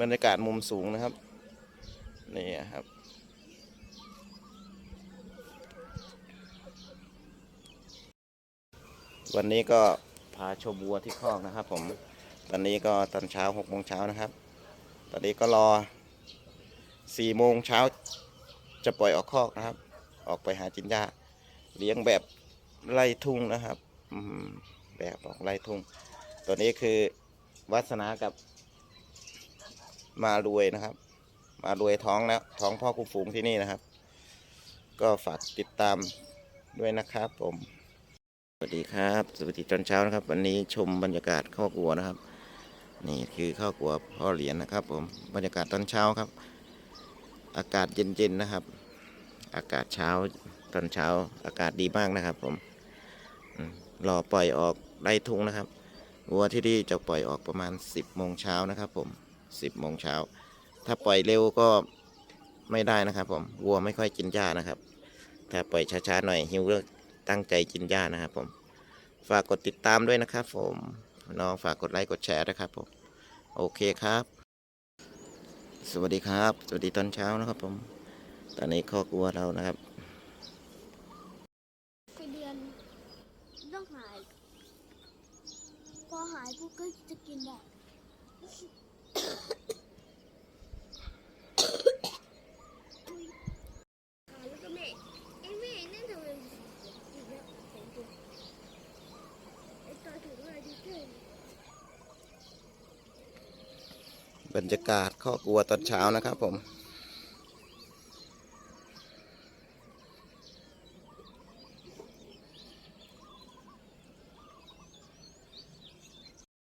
บรรยากาศมุมสูงนะครับ นี่ครับ วันนี้ก็พาชมวัวที่คอกนะครับ ผม ตอนนี้ก็ตอนเช้าหกโมงเช้านะครับ ตอนนี้ก็รอสี่โมงเช้าจะปล่อยออกคอกนะครับ ออกไปหาจินหญ้าเลี้ยงแบบไล่ทุ่งนะครับแบบออกไล่ทุ่ง ตัวนี้คือวัสนากับ มารวยนะครับ มารวยท้องแล้วท้องพ่อคู่ฝูงที่นี่นะครับ ก็ฝากติดตามด้วยนะครับผม สวัสดีครับ สวัสดีตอนเช้านะครับ วันนี้ชมบรรยากาศข้าวกลัวนะครับ นี่คือข้าวกลัวพ่อเหรียญนะครับ ผมบรรยากาศตอนเช้าครับ อากาศเย็นๆนะครับ อากาศเช้าตอนเช้า อากาศดีมากนะครับ ผมอืมรอปล่อยออกไล่ทุ่งนะครับวัวที่นี่จะปล่อยออกประมาณ 10โมงเช้านะครับผม 10โมงเช้า ถ้าปล่อยเร็วก็ไม่ได้นะครับ ผมวัวไม่ค่อยกินหญ้านะครับ ถ้าปล่อยช้าๆหน่อยหิวก็ตั้งใจกินหญ้านะครับ ผม ฝากกดติดตามด้วยนะครับ ผมน้องฝากกดไลค์กดแชร์นะครับผมโอเคครับ สวัสดีครับ สวัสดีตอนเช้านะครับ ผม ตอนนี้คอบครัวเรานะครับไปเดือนต้องหาย พอหายปุ๊บก็จะกินได้หายแล้วก็แม่ไอ้แม่นั่นทำไมอีกแล้วสองตัวไอ้ตัวถือว่าดีเกิน บรรยากาศข้อกลัวตอนเช้านะครับผม